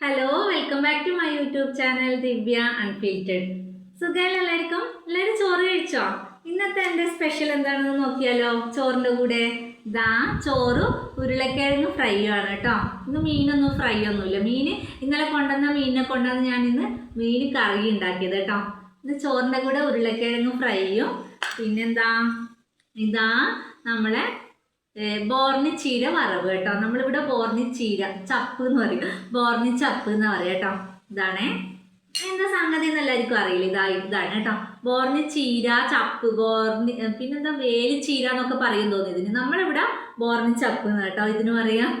Hello welcome back to my YouTube channel Divya unfiltered സുഖമല്ല എല്ലാവർക്കും? എല്ലാവരും ചോറ് കഴിച്ചോ? ഇന്നത്തെ എന്റെ സ്പെഷ്യൽ എന്താണെന്ന് നോക്കിയാലോ? ചോറിന്റെ കൂടെ. ദാ ചോറും ഉരുളക്കിഴങ്ങ് ഫ്രൈ ആണ് കേട്ടോ. ഇന്ന് മീനൊന്നും ഫ്രൈ ഒന്നുമില്ല മീൻ ഇന്നലെ കൊണ്ടുവന്ന മീനിനെ കൊണ്ടുവന്ന് ഞാൻ ഇന്ന് മീൻ കറി ഉണ്ടാക്കിയത് കേട്ടോ. ഇന്ന് ചോറിന്റെ കൂടെ ഉരുളക്കിഴങ്ങ് ഫ്രൈയും. പിന്നെന്താ? ഇതാ നമ്മളെ ബോർണി ചീര വറവ് കേട്ടോ. നമ്മളിവിടെ ബോർണി ചീര ചപ്പ് എന്ന് പറയും. ബോർണി ചപ്പ് എന്ന് പറയാം കേട്ടോ. ഇതാണേ. എന്താ സംഗതി എന്ന് എല്ലാവർക്കും അറിയില്ല? ഇതാ ഇതാണ് കേട്ടോ. ബോർണി ചീര ചപ്പ് ബോർണി പിന്നെന്താ വേലി ചീര എന്നൊക്കെ പറയും തോന്നി ഇതിന്. നമ്മളിവിടെ ബോർണി ചപ്പ് എന്ന് കേട്ടോ ഇതിന് പറയാം.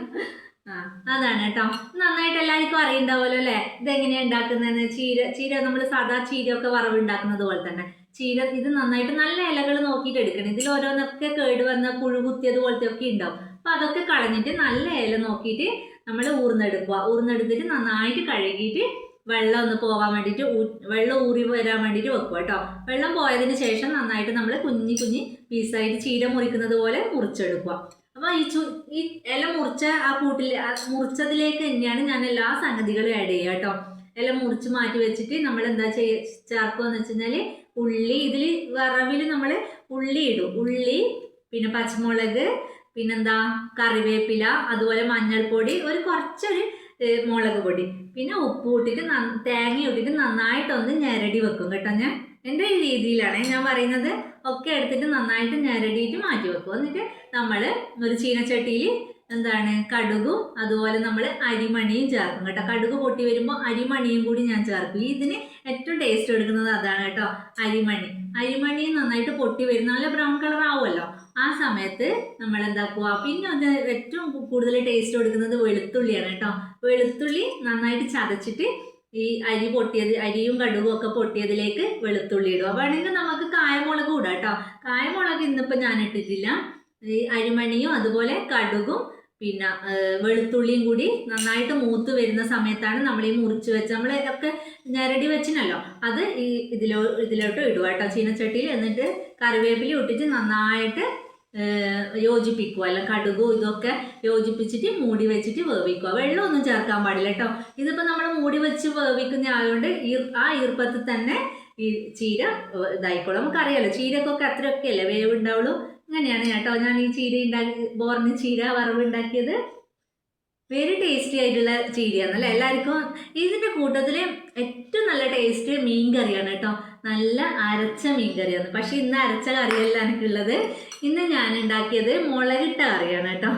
ആ അതാണ് കേട്ടോ. നന്നായിട്ട് എല്ലാവർക്കും അറിയണ്ടാവുമല്ലോ അല്ലേ? ഇതെങ്ങനെയാണ് ഉണ്ടാക്കുന്നതെന്ന്? ചീര ചീര നമ്മൾ സാധാ ചീരയൊക്കെ വറവ് ഉണ്ടാക്കുന്നത് പോലെ തന്നെ. ചീര ഇത് നന്നായിട്ട് നല്ല ഇലകൾ നോക്കിയിട്ട് എടുക്കണം. ഇതിൽ ഓരോന്നൊക്കെ കേട് വന്ന പുഴു കുത്തിയത് പോലത്തെ ഒക്കെ ഉണ്ടാവും. അപ്പൊ അതൊക്കെ കളഞ്ഞിട്ട് നല്ല ഇല നോക്കിയിട്ട് നമ്മൾ ഊർന്നെടുക്കുക. ഊർന്നെടുത്തിട്ട് നന്നായിട്ട് കഴുകിയിട്ട് വെള്ളം ഒന്ന് പോകാൻ വേണ്ടിയിട്ട് ഊ- വെള്ളം ഊറി വരാൻ വേണ്ടിയിട്ട് വെക്കുക കേട്ടോ. വെള്ളം പോയതിന് ശേഷം നന്നായിട്ട് നമ്മൾ കുഞ്ഞി കുഞ്ഞി പീസായിട്ട് ചീര മുറിക്കുന്നത് പോലെ മുറിച്ചെടുക്കുക. അപ്പോൾ ഈ ചു ഈ ഇല മുറിച്ച ആ കൂട്ടിൽ മുറിച്ചതിലേക്ക് തന്നെയാണ് ഞാൻ എല്ലാ സംഗതികളും ആഡ് ചെയ്യുക കേട്ടോ. ഇല മുറിച്ച് മാറ്റി വെച്ചിട്ട് നമ്മൾ എന്താ ചെയ്യ ചേർക്കുക എന്ന് വെച്ച് കഴിഞ്ഞാൽ ഉള്ളി ഇതിൽ വറവിൽ നമ്മൾ ഉള്ളി ഇടും. ഉള്ളി പിന്നെ പച്ചമുളക് പിന്നെന്താ കറിവേപ്പില അതുപോലെ മഞ്ഞൾപ്പൊടി ഒരു കുറച്ചൊരു മുളക് പൊടി. പിന്നെ ഉപ്പ് ഇട്ടിട്ട് തേങ്ങ ഇട്ടിട്ട് നന്നായിട്ടൊന്ന് ഞെരടി വെക്കും കേട്ടോ ഞാൻ. എന്റെ രീതിയിലാണ് ഞാൻ പറയുന്നത്. ഒക്കെ എടുത്തിട്ട് നന്നായിട്ട് ഞരടിയിട്ട് മാറ്റി വെക്കും. എന്നിട്ട് നമ്മൾ ഒരു ചീനച്ചട്ടിയിൽ എന്താണ്? കടുകും അതുപോലെ നമ്മൾ അരിമണിയും ചേർക്കും കേട്ടോ. കടുക് പൊട്ടി വരുമ്പോൾ അരിമണിയും കൂടി ഞാൻ ചേർക്കും. ഇതിന് ഏറ്റവും ടേസ്റ്റ് എടുക്കുന്നത് അതാണ് കേട്ടോ അരിമണി. അരിമണി നന്നായിട്ട് പൊട്ടി വരും നല്ല ബ്രൗൺ കളർ ആവുമല്ലോ. ആ സമയത്ത് നമ്മൾ എന്താക്കുക? പിന്നെ ഒന്ന് ഏറ്റവും കൂടുതൽ ടേസ്റ്റ് കൊടുക്കുന്നത് വെളുത്തുള്ളിയാണ് കേട്ടോ. വെളുത്തുള്ളി നന്നായിട്ട് ചതച്ചിട്ട് ഈ അരി പൊട്ടിയത് അരിയും കടുകും ഒക്കെ പൊട്ടിയതിലേക്ക് വെളുത്തുള്ളി ഇടുക. വേണമെങ്കിൽ നമുക്ക് കായമുളക് ഇടാം കേട്ടോ. കായമുളക് ഇന്നിപ്പോൾ ഞാൻ ഇട്ടിട്ടില്ല. ഈ അരിമണിയും അതുപോലെ കടുകും പിന്നെ വെളുത്തുള്ളിയും കൂടി നന്നായിട്ട് മൂത്ത് വരുന്ന സമയത്താണ് നമ്മൾ ഈ മുറിച്ച് വെച്ച് നമ്മൾ ഇതൊക്കെ ഞരടി വെച്ചിനല്ലോ. അത് ഈ ഇതിലോ ഇതിലോട്ട് ഇടുക കേട്ടോ. ചീനച്ചട്ടിയിൽ എന്നിട്ട് കറിവേപ്പില ഇട്ടിട്ട് നന്നായിട്ട് യോജിപ്പിക്കുക. അല്ല കടുകും ഇതൊക്കെ യോജിപ്പിച്ചിട്ട് മൂടി വെച്ചിട്ട് വേവിക്കുക. വെള്ളമൊന്നും ചേർക്കാൻ പാടില്ല കേട്ടോ. ഇതിപ്പോൾ നമ്മൾ മൂടി വെച്ച് വേവിക്കുന്ന ആയതുകൊണ്ട് ആ ഈർപ്പത്തിൽ തന്നെ ഈ ചീര ഇതായിക്കോളും. നമുക്കറിയാലോ ചീരക്കൊക്കെ അത്രയൊക്കെ അല്ലേ വേവ് ഉണ്ടാവുള്ളൂ അങ്ങനെയാണ് കേട്ടോ. ഞാൻ ഈ ചീര ഉണ്ടാക്കി ബോറിന് ചീര വറവ് ഉണ്ടാക്കിയത്. വെരി ടേസ്റ്റി ആയിട്ടുള്ള ചീരയാണ് അല്ലേ എല്ലാവർക്കും ഇതിന്റെ കൂട്ടത്തിൽ ഏറ്റവും നല്ല ടേസ്റ്റ് മീൻ കറിയാണ് കേട്ടോ. നല്ല അരച്ച മീൻ കറിയാണ്. പക്ഷേ ഇന്ന് അരച്ച കറിയല്ല എനിക്കുള്ളത്. ഇന്ന് ഞാൻ ഉണ്ടാക്കിയത് മുളകിട്ട കറിയാണ് കേട്ടോ.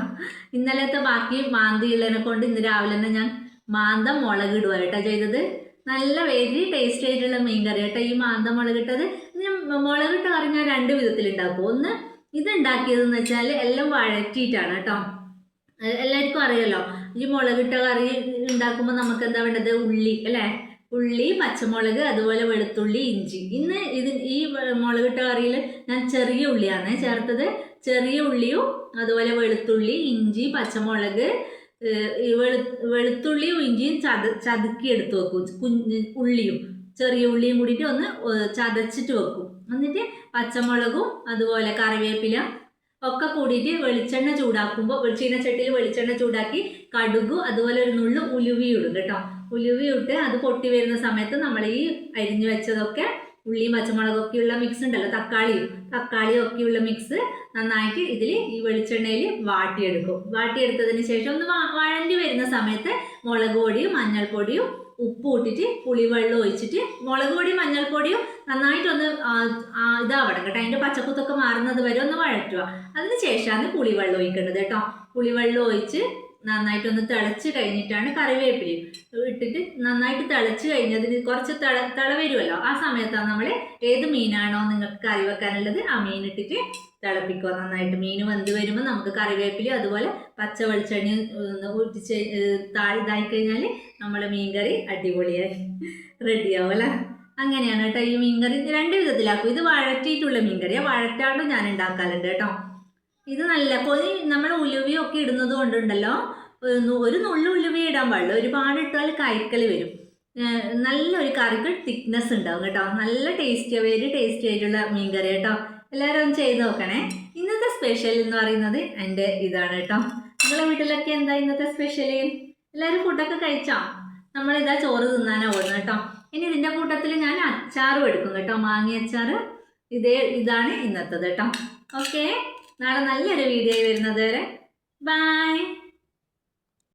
ഇന്നലത്തെ ബാക്കി മാന്തിയുള്ളതിനെ കൊണ്ട് ഇന്ന് രാവിലെ തന്നെ ഞാൻ മാന്തം മുളകിടുക കേട്ടോ ചെയ്തത്. നല്ല വെരി ടേസ്റ്റി ആയിട്ടുള്ള മീൻ കറി കേട്ടോ. ഈ മാന്തം മുളകിട്ടത് മുളകിട്ട കറി ഞാൻ രണ്ട് വിധത്തിൽ ഉണ്ടാക്കും ഒന്ന് ഇത് ഉണ്ടാക്കിയതെന്ന് വെച്ചാൽ എല്ലാം വഴറ്റിയിട്ടാണ് കേട്ടോ. എല്ലാവർക്കും അറിയാലോ. ഈ മുളകിട്ട കറി ഉണ്ടാക്കുമ്പോൾ നമുക്ക് എന്താ വേണ്ടത്? ഉള്ളി അല്ലേ? ഉള്ളി പച്ചമുളക് അതുപോലെ വെളുത്തുള്ളി ഇഞ്ചി. ഇന്ന് ഇത് ഈ മുളകിട്ട കറിയിൽ ഞാൻ ചെറിയ ഉള്ളിയാണ് ചേർത്തത്. ചെറിയ ഉള്ളിയും അതുപോലെ വെളുത്തുള്ളി ഇഞ്ചി പച്ചമുളക് വെളു വെളുത്തുള്ളിയും ഇഞ്ചിയും ചത ചതുക്കി എടുത്തു വെക്കും. ഉള്ളിയും. ചെറിയ ഉള്ളിയും കൂടിയിട്ട് ഒന്ന് ചതച്ചിട്ട് വെക്കും. എന്നിട്ട് പച്ചമുളകും അതുപോലെ കറിവേപ്പില ഒക്കെ കൂടിയിട്ട് വെളിച്ചെണ്ണ ചൂടാക്കുമ്പോൾ ചീനച്ചട്ടിയിൽ വെളിച്ചെണ്ണ ചൂടാക്കി കടുകു അതുപോലെ ഒരു നുള്ളു ഉലുവി ഇടും കേട്ടോ. ഉലുവി ഇട്ട് അത് പൊട്ടി വരുന്ന സമയത്ത് നമ്മൾ ഈ അരിഞ്ഞു വെച്ചതൊക്കെ ഉള്ളിയും പച്ചമുളകൊക്കെയുള്ള മിക്സ് ഉണ്ടല്ലോ തക്കാളിയും. തക്കാളിയും ഒക്കെയുള്ള മിക്സ് നന്നായിട്ട് ഇതിൽ ഈ വെളിച്ചെണ്ണയിൽ വാട്ടിയെടുക്കും. വാട്ടിയെടുത്തതിന് ശേഷം ഒന്ന് വഴണ്ടി വരുന്ന സമയത്ത് മുളക് പൊടിയും മഞ്ഞൾപ്പൊടിയും ഉപ്പ് ഇട്ടിട്ട് പുളിവെള്ളം ഒഴിച്ചിട്ട് മുളക് പൊടിയും മഞ്ഞൾപ്പൊടിയും നന്നായിട്ടൊന്ന് ഇതാവണം കേട്ടോ. അതിന്റെ പച്ചക്കുത്തൊക്കെ മാറുന്നത് വരെ ഒന്ന് വഴറ്റുക. അതിന് ശേഷമാണ് പുളിവെള്ളം ഒഴിക്കേണ്ടത് കേട്ടോ. പുളിവെള്ളം ഒഴിച്ച് നന്നായിട്ടൊന്ന് തിളച്ച് കഴിഞ്ഞിട്ടാണ് കറിവേപ്പില ഇട്ടിട്ട് നന്നായിട്ട് തിളച്ച് കഴിഞ്ഞതിന് കുറച്ച് തിള തിള വരുമല്ലോ. ആ സമയത്താണ് നമ്മൾ ഏത് മീനാണോ നിങ്ങൾക്ക് കറി വെക്കാനുള്ളത് ആ മീൻ ഇട്ടിട്ട് തിളപ്പിക്കുക നന്നായിട്ട് മീൻ വെന്ത് വരുമ്പോൾ നമുക്ക് കറിവേപ്പില അതുപോലെ പച്ച വെളിച്ചെണ്ണി ഊറ്റിച്ച് താഴെ ഇതായി കഴിഞ്ഞാൽ നമ്മളെ മീൻകറി അടിപൊളിയായി. റെഡിയാവും അല്ലേ അങ്ങനെയാണ് കേട്ടോ ഈ മീൻകറി. രണ്ട് വിധത്തിലാക്കും. ഇത് വഴറ്റിയിട്ടുള്ള മീൻകറിയാണ് വഴറ്റാണ്ട് ഞാൻ ഉണ്ടാക്കാറുണ്ട് കേട്ടോ. ഇത് നല്ല കൊതി നമ്മൾ ഉലുവയൊക്കെ ഇടുന്നത് കൊണ്ടുണ്ടല്ലോ. ഒരു നുള്ളു ഉലുവി ഇടാൻ പാടില്ല ഒരുപാട് ഇട്ടാൽ കൈക്കൽ വരും. നല്ലൊരു കറിക്ക് തിക്നെസ് ഉണ്ടാവും കേട്ടോ. നല്ല ടേസ്റ്റി വെരി ടേസ്റ്റി ആയിട്ടുള്ള മീൻകറി കേട്ടോ. എല്ലാവരും ഒന്ന് ചെയ്ത് നോക്കണേ. ഇന്നത്തെ സ്പെഷ്യൽ എന്ന് പറയുന്നത് എന്റെ ഇതാണ് കേട്ടോ. നിങ്ങളെ വീട്ടിലൊക്കെ എന്താ ഇന്നത്തെ സ്പെഷ്യൽ എല്ലാവരും ഫുഡൊക്കെ കഴിച്ചോ? നമ്മളിതാ ചോറ് തിന്നാനാണ് ഓടുന്നത് കേട്ടോ. ഇനി ഇതിന്റെ കൂട്ടത്തിൽ ഞാൻ അച്ചാറും എടുക്കും കേട്ടോ. മാങ്ങി അച്ചാർ ഇതേ ഇതാണ് ഇന്നത്തത് കേട്ടോ. ഓക്കെ നാളെ നല്ലൊരു വീഡിയോ വരുന്നത് വരെ. ബൈ